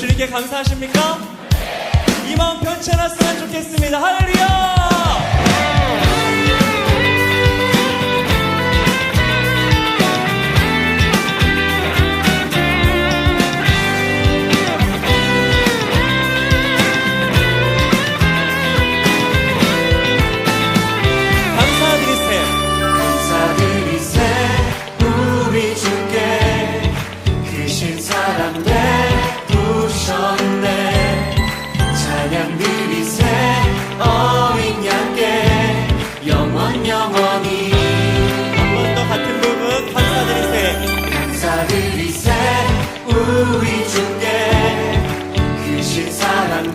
주님께 감사하십니까? 이 마음 변치 않았으면 좋겠습니다. 할렐루야! 감사드리세 우리 영원히. 한 번 더 같은 부분 감사드리세. 감사드리세. 우리 주께 크신 사랑